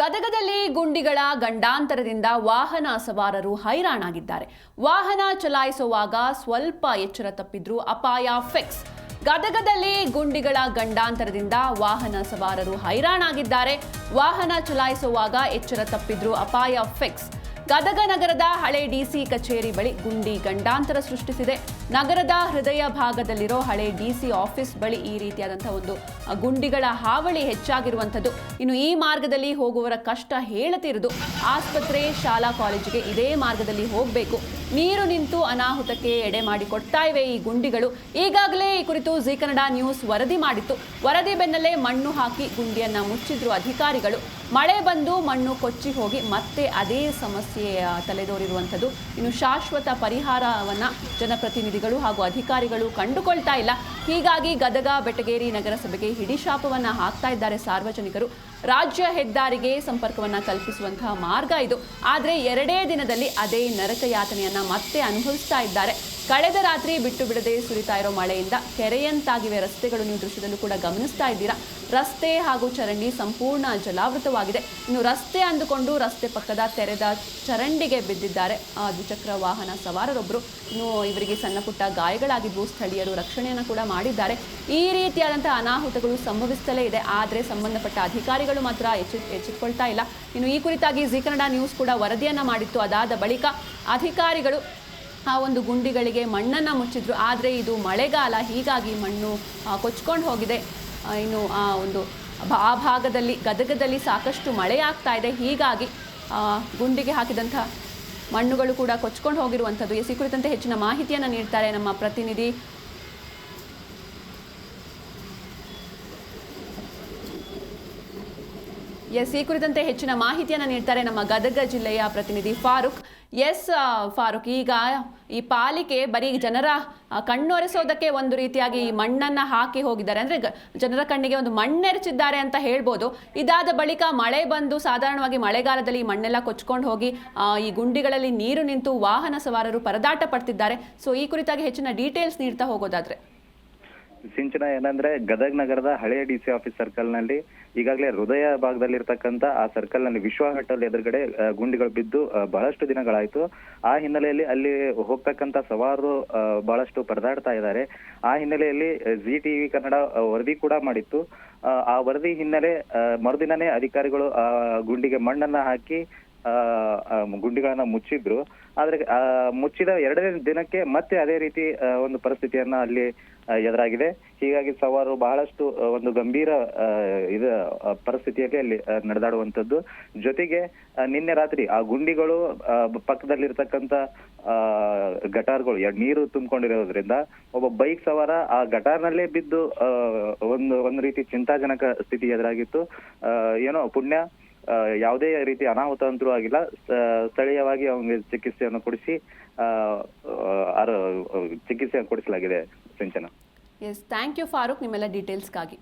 ಗದಗದಲ್ಲಿ ಗುಂಡಿಗಳ ಗಂಡಾಂತರದಿಂದ ವಾಹನ ಸವಾರರು ಹೈರಾಣಾಗಿದ್ದಾರೆ. ವಾಹನ ಚಲಾಯಿಸುವಾಗ ಸ್ವಲ್ಪ ಎಚ್ಚರ ತಪ್ಪಿದ್ರೂ ಅಪಾಯ ಫಿಕ್ಸ್ ಗದಗದಲ್ಲಿ ಗುಂಡಿಗಳ ಗಂಡಾಂತರದಿಂದ ವಾಹನ ಸವಾರರು ಹೈರಾಣಾಗಿದ್ದಾರೆ. ವಾಹನ ಚಲಾಯಿಸುವಾಗ ಎಚ್ಚರ ತಪ್ಪಿದ್ರೂ ಅಪಾಯ ಫಿಕ್ಸ್ ಗದಗ ನಗರದ ಹಳೆ ಡಿಸಿ ಕಚೇರಿ ಬಳಿ ಗುಂಡಿ ಗಂಡಾಂತರ ಸೃಷ್ಟಿಸಿದೆ. ನಗರದ ಹೃದಯ ಭಾಗದಲ್ಲಿರೋ ಹಳೆ ಡಿಸಿ ಆಫೀಸ್ ಬಳಿ ಈ ರೀತಿಯಾದಂತಹ ಒಂದು ಗುಂಡಿಗಳ ಹಾವಳಿ ಹೆಚ್ಚಾಗಿರುವಂಥದ್ದು. ಇನ್ನು ಈ ಮಾರ್ಗದಲ್ಲಿ ಹೋಗುವವರ ಕಷ್ಟ ಹೇಳತಿರದು. ಆಸ್ಪತ್ರೆ, ಶಾಲಾ ಕಾಲೇಜಿಗೆ ಇದೇ ಮಾರ್ಗದಲ್ಲಿ ಹೋಗಬೇಕು. ನೀರು ನಿಂತು ಅನಾಹುತಕ್ಕೆ ಎಡೆ ಮಾಡಿಕೊಡ್ತಾ ಇವೆ ಈ ಗುಂಡಿಗಳು. ಈಗಾಗಲೇ ಈ ಕುರಿತು ಜೀ ಕನ್ನಡ ನ್ಯೂಸ್ ವರದಿ ಮಾಡಿತ್ತು. ವರದಿ ಬೆನ್ನಲ್ಲೇ ಮಣ್ಣು ಹಾಕಿ ಗುಂಡಿಯನ್ನ ಮುಚ್ಚಿದ್ರು ಅಧಿಕಾರಿಗಳು. ಮಳೆ ಬಂದು ಮಣ್ಣು ಕೊಚ್ಚಿ ಹೋಗಿ ಮತ್ತೆ ಅದೇ ಸಮಸ್ಯೆ ತಲೆದೋರಿರುವಂಥದ್ದು. ಇನ್ನು ಶಾಶ್ವತ ಪರಿಹಾರವನ್ನ ಜನಪ್ರತಿನಿಧಿಗಳು ಹಾಗೂ ಅಧಿಕಾರಿಗಳು ಕಂಡುಕೊಳ್ತಾ ಇಲ್ಲ. ಹೀಗಾಗಿ ಗದಗ, ಬೆಟಗೇರಿ ನಗರಸಭೆಗೆ ಹಿಡಿಶಾಪವನ್ನ ಹಾಕ್ತಾ ಇದ್ದಾರೆ ಸಾರ್ವಜನಿಕರು. ರಾಜ್ಯ ಹೆದ್ದಾರಿಗೆ ಸಂಪರ್ಕವನ್ನು ಕಲ್ಪಿಸುವಂತಹ ಮಾರ್ಗ ಇದು. ಆದರೆ ಎರಡೇ ದಿನದಲ್ಲಿ ಅದೇ ನರಕ ಯಾತನೆಯನ್ನು ಮತ್ತೆ ಅನುಭವಿಸ್ತಾ ಇದ್ದಾರೆ. ಕಳೆದ ರಾತ್ರಿ ಬಿಟ್ಟು ಬಿಡದೆ ಸುರಿತಾ ಇರೋ ಮಳೆಯಿಂದ ಕೆರೆಯಂತಾಗಿವೆ ರಸ್ತೆಗಳು. ನೀವು ದೃಶ್ಯದಲ್ಲೂ ಕೂಡ ಗಮನಿಸ್ತಾ ಇದ್ದೀರಾ. ರಸ್ತೆ ಹಾಗೂ ಚರಂಡಿ ಸಂಪೂರ್ಣ ಜಲಾವೃತವಾಗಿದೆ. ಇನ್ನು ರಸ್ತೆ ಅಂದುಕೊಂಡು ರಸ್ತೆ ಪಕ್ಕದ ತೆರೆದ ಚರಂಡಿಗೆ ಬಿದ್ದಿದ್ದಾರೆ. ಆ ದ್ವಿಚಕ್ರ ವಾಹನ ಸವಾರರೊಬ್ಬರು ಇನ್ನು ಇವರಿಗೆ ಸಣ್ಣ ಪುಟ್ಟ ಗಾಯಗಳಾಗಿದ್ದು ಸ್ಥಳೀಯರು ರಕ್ಷಣೆಯನ್ನು ಕೂಡ ಮಾಡಿದ್ದಾರೆ. ಈ ರೀತಿಯಾದಂಥ ಅನಾಹುತಗಳು ಸಂಭವಿಸ್ತಲೇ ಇದೆ. ಆದರೆ ಸಂಬಂಧಪಟ್ಟ ಅಧಿಕಾರಿಗಳು ಮಾತ್ರ ಎಚ್ಚೆ ಎಚ್ಚೆತ್ಕೊಳ್ತಾ ಇಲ್ಲ. ಇನ್ನು ಈ ಕುರಿತಾಗಿ ಜಿ ಕನ್ನಡ ನ್ಯೂಸ್ ಕೂಡ ವರದಿಯನ್ನ ಮಾಡಿತ್ತು. ಅದಾದ ಬಳಿಕ ಅಧಿಕಾರಿಗಳು ಆ ಒಂದು ಗುಂಡಿಗಳಿಗೆ ಮಣ್ಣನ್ನು ಮುಚ್ಚಿದ್ರು. ಆದರೆ ಇದು ಮಳೆಗಾಲ, ಹೀಗಾಗಿ ಮಣ್ಣು ಕೊಚ್ಕೊಂಡು ಹೋಗಿದೆ. ಇನ್ನು ಆ ಒಂದು ಆ ಭಾಗದಲ್ಲಿ, ಗದಗದಲ್ಲಿ ಸಾಕಷ್ಟು ಮಳೆ ಆಗ್ತಾ ಇದೆ. ಹೀಗಾಗಿ ಗುಂಡಿಗೆ ಹಾಕಿದಂಥ ಮಣ್ಣುಗಳು ಕೂಡ ಕೊಚ್ಕೊಂಡು ಹೋಗಿರುವಂಥದ್ದು. ಎಸಿ ಕುರಿತಂತೆ ಹೆಚ್ಚಿನ ಮಾಹಿತಿಯನ್ನು ನೀಡ್ತಾರೆ ನಮ್ಮ ಪ್ರತಿನಿಧಿ ಎಸ್ ಈ ಕುರಿತಂತೆ ಹೆಚ್ಚಿನ ಮಾಹಿತಿಯನ್ನು ನೀಡ್ತಾರೆ ನಮ್ಮ ಗದಗ ಜಿಲ್ಲೆಯ ಪ್ರತಿನಿಧಿ ಫಾರೂಕ್. ಎಸ್ ಫಾರೂಕ್, ಈಗ ಈ ಪಾಲಿಕೆ ಬರೀ ಜನರ ಕಣ್ಣೊರೆಸೋದಕ್ಕೆ ಒಂದು ರೀತಿಯಾಗಿ ಈ ಮಣ್ಣನ್ನ ಹಾಕಿ ಹೋಗಿದ್ದಾರೆ. ಅಂದ್ರೆ ಜನರ ಕಣ್ಣಿಗೆ ಒಂದು ಮಣ್ಣೆರಚಿದ್ದಾರೆ ಅಂತ ಹೇಳ್ಬೋದು. ಇದಾದ ಬಳಿಕ ಮಳೆ ಬಂದು ಸಾಧಾರಣವಾಗಿ ಮಳೆಗಾಲದಲ್ಲಿ ಈ ಮಣ್ಣೆಲ್ಲ ಕೊಚ್ಕೊಂಡು ಹೋಗಿ ಈ ಗುಂಡಿಗಳಲ್ಲಿ ನೀರು ನಿಂತು ವಾಹನ ಸವಾರರು ಪರದಾಟ ಪಡ್ತಿದ್ದಾರೆ. ಸೊ, ಈ ಕುರಿತಾಗಿ ಹೆಚ್ಚಿನ ಡೀಟೇಲ್ಸ್ ನೀಡ್ತಾ ಹೋಗೋದಾದ್ರೆ. ಸಿಂಚನ ಏನಂದ್ರೆ ಗದಗ ನಗರದ ಹಳೆಯ ಡಿ ಸಿ ಆಫೀಸ್ ಸರ್ಕಲ್ನಲ್ಲಿ ಈಗಾಗಲೇ ಹೃದಯ ಭಾಗದಲ್ಲಿರ್ತಕ್ಕಂತ ಆ ಸರ್ಕಲ್ನಲ್ಲಿ ವಿಶ್ವ ಹೋಟೆಲ್ ಎದುರುಗಡೆ ಗುಂಡಿಗಳು ಬಿದ್ದು ಬಹಳಷ್ಟು ದಿನಗಳಾಯ್ತು. ಆ ಹಿನ್ನೆಲೆಯಲ್ಲಿ ಅಲ್ಲಿ ಹೋಗ್ತಕ್ಕಂತ ಸವಾರರು ಆ, ಬಹಳಷ್ಟು ಪರದಾಡ್ತಾ ಇದ್ದಾರೆ. ಆ ಹಿನ್ನೆಲೆಯಲ್ಲಿ ಜಿ ಟಿವಿ ಕನ್ನಡ ವರದಿ ಕೂಡ ಮಾಡಿತ್ತು. ಆ, ವರದಿ ಹಿನ್ನೆಲೆ ಮರುದಿನನೇ ಅಧಿಕಾರಿಗಳು ಆ ಗುಂಡಿಗೆ ಮಣ್ಣನ್ನ ಹಾಕಿ ಗುಂಡಿಗಳನ್ನ ಮುಚ್ಚಿದ್ರು. ಆದ್ರೆ ಮುಚ್ಚಿದ ಎರಡನೇ ದಿನಕ್ಕೆ ಮತ್ತೆ ಅದೇ ರೀತಿ ಒಂದು ಪರಿಸ್ಥಿತಿಯನ್ನ ಅಲ್ಲಿ ಎದುರಾಗಿದೆ. ಹೀಗಾಗಿ ಸವಾರು ಬಹಳಷ್ಟು ಒಂದು ಗಂಭೀರ ಇದ ಪರಿಸ್ಥಿತಿಯಲ್ಲಿ ಅಲ್ಲಿ ನಡೆದಾಡುವಂಥದ್ದು. ಜೊತೆಗೆ ನಿನ್ನೆ ರಾತ್ರಿ ಆ ಗುಂಡಿಗಳು ಪಕ್ಕದಲ್ಲಿರ್ತಕ್ಕಂಥ ಗಟಾರ್ಗಳು ನೀರು ತುಂಬಿಕೊಂಡಿರೋದ್ರಿಂದ ಒಬ್ಬ ಬೈಕ್ ಸವಾರ ಆ ಗಟಾರ್ನಲ್ಲೇ ಬಿದ್ದು ಒಂದು ಒಂದು ರೀತಿ ಚಿಂತಾಜನಕ ಸ್ಥಿತಿ ಎದುರಾಗಿತ್ತು. ಏನೋ ಪುಣ್ಯ ಯಾವುದೇ ರೀತಿ ಅನಾಹುತ ಅಂತೂ ಆಗಿಲ್ಲ ಸ್ಥಳೀಯವಾಗಿ ಅವನಿಗೆ ಚಿಕಿತ್ಸೆಯನ್ನು ಕೊಡಿಸಿ ಚಿಕಿತ್ಸೆಯನ್ನು ಕೊಡಿಸಲಾಗಿದೆ Sinchana. Yes thank you Farooq ನಿಮ್ಮೆಲ್ಲ ಡೀಟೇಲ್ಸ್ಗಾಗಿ